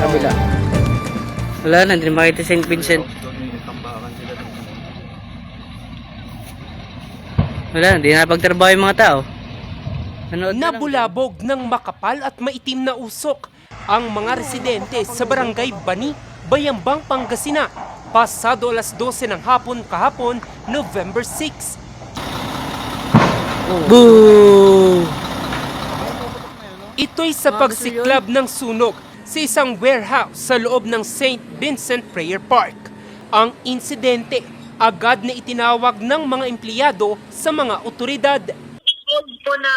Kabila. Wala na, hindi makita St. Vincent. Wala hindi na pagtrabaho yung mga tao. Ano, Nabulabog ng makapal at maitim na usok ang mga residente sa barangay Bani, Bayambang, Pangasinan. Pasado alas 12 ng hapon kahapon, November 6. Boo! Ito'y sa pagsiklab ng sunog sa isang warehouse sa loob ng St. Vincent Prayer Park. Ang insidente agad na itinawag ng mga empleyado sa mga otoridad. Food po na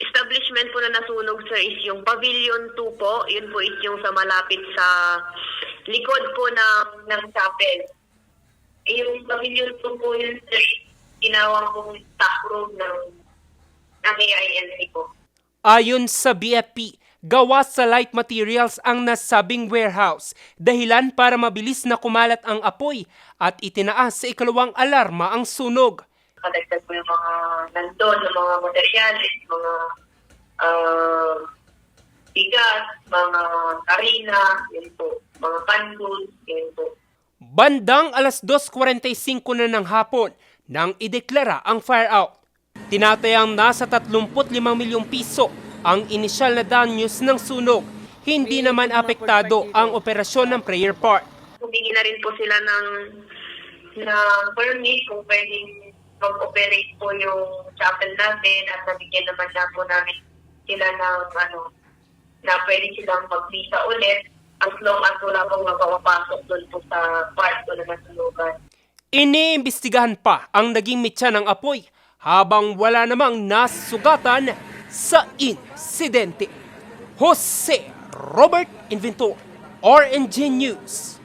establishment po na nasunog sir is yung Pavilion 2 po. Yun po is yung sa malapit sa likod po ng, ng chapel. Yung Pavilion 2 po yun sir, ginawang pong stock room ng, ng AINC po. Ayon sa BFP, gawa sa light materials ang nasabing warehouse, dahilan para mabilis na kumalat ang apoy at itinaas sa ikalawang alarma ang sunog. Kadagdag po yung mga nandun, yung mga materyales, mga uh, bigas, mga karina, yun po, mga candles, yun po. Bandang alas 2.45 na ng hapon nang ideklara ang fire out. Tinatayang nasa 35 milyong piso ang inisyal na danyos ng sunog. Hindi naman apektado ang operasyon ng prayer park. Humingi na rin po sila ng ng permit kung pwedeng mag-operate po yung chapel natin at nabigyan naman na po namin sila ng ano na pwede silang mag-visa ulit as long as wala pong magpapasok doon po sa part ko na nasunugan. Iniimbestigahan pa ang naging mitya ng apoy habang wala namang nasugatan sa insidente. Jose Robert Inventor, RNG News.